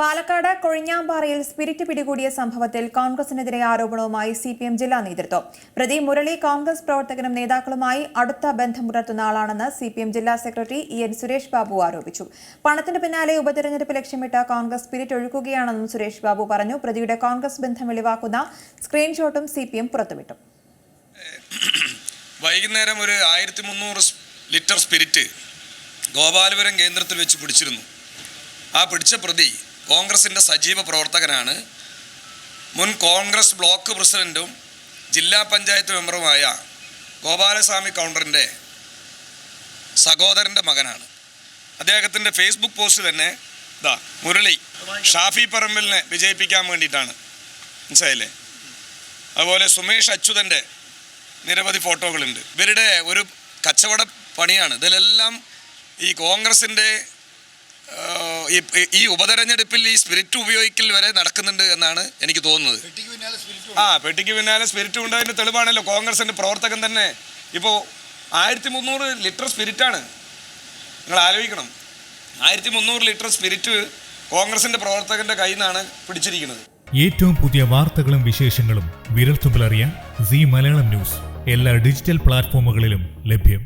Palakkad കൊഴിഞ്ഞാമ്പാറയിൽ spirit പിടികൂടിയ സംഭവത്തിൽ കോൺഗ്രസിനെതിരെ ആരോപണവുമായി സി പി എം ജില്ലാ നേതൃത്വം. പ്രതി മുരളി കോൺഗ്രസ് പ്രവർത്തകനും നേതാക്കളുമായി അടുത്ത ബന്ധം പുലർത്തുന്ന ആളാണെന്ന് സി പി എം ജില്ലാ secretary E N Suresh Babu ആരോപിച്ചു. പണത്തിന് പിന്നാലെ ഉപതെരഞ്ഞെടുപ്പ് ലക്ഷ്യമിട്ട് കോൺഗ്രസ് സ്പിരിറ്റ് ഒഴുക്കുകയാണെന്നും സുരേഷ് ബാബു പറഞ്ഞു. പ്രതിയുടെ കോൺഗ്രസ് ബന്ധം വെളിവാക്കുന്ന സ്ക്രീൻഷോട്ടും സി പി എം പുറത്തുവിട്ടു. വൈകുന്നേരം ഒരു ആയിരത്തി മുന്നൂറ് ലിറ്റർ സ്പിരിറ്റ് ഗോപാലപുരം കേന്ദ്രത്തിൽ വെച്ച് പിടിച്ചിരുന്നു. ആ പിടിച്ച പ്രതി കോൺഗ്രസിന്റെ സജീവ പ്രവർത്തകനാണ്. മുൻ കോൺഗ്രസ് ബ്ലോക്ക് പ്രസിഡന്റും ജില്ലാ പഞ്ചായത്ത് മെമ്പറുമായ ഗോപാലസ്വാമി കൗണ്ടറിന്റെ സഹോദരന്റെ മകനാണ്. അദ്ദേഹത്തിന്റെ ഫേസ്ബുക്ക് പോസ്റ്റ് തന്നെ ഇതാ മുരളി ഷാഫി പറമ്പലിനെ വിജയിപ്പിക്കാൻ വേണ്ടിയിട്ടാണ്. മനസ്സിലായില്ലേ? അതുപോലെ സുമേഷ് അച്യുതന്റെ നിരവധി ഫോട്ടോകളുണ്ട്. ഇവരുടെ ഒരു കച്ചവട പണിയാണ്. ഇതിലെല്ലാം ഈ കോൺഗ്രസിന്റെ ഈ ഈ ഉപതെരഞ്ഞെടുപ്പിൽ ഈ സ്പിരിറ്റ് ഉപയോഗിക്കൽ വരെ നടക്കുന്നുണ്ട് എന്നാണ് എനിക്ക് തോന്നുന്നത്. ആ പെട്ടിക്ക് പിന്നാലെ സ്പിരിറ്റ് ഉണ്ടായതിന്റെ തെളിവാണല്ലോ. കോൺഗ്രസിന്റെ പ്രവർത്തകൻ തന്നെ. ഇപ്പോൾ ആയിരത്തി മുന്നൂറ് ലിറ്റർ സ്പിരിറ്റാണ് നിങ്ങൾ ആലോചിക്കണം. ആയിരത്തി മുന്നൂറ് ലിറ്റർ സ്പിരിറ്റ് കോൺഗ്രസിന്റെ പ്രവർത്തകന്റെ കയ്യിൽ നിന്നാണ് പിടിച്ചിരിക്കുന്നത്. ഏറ്റവും പുതിയ വാർത്തകളും വിശേഷങ്ങളും വിരൽത്തുമ്പിലറിയാൻ സി മലയാളം ന്യൂസ്. എല്ലാ ഡിജിറ്റൽ പ്ലാറ്റ്ഫോമുകളിലും ലഭ്യം.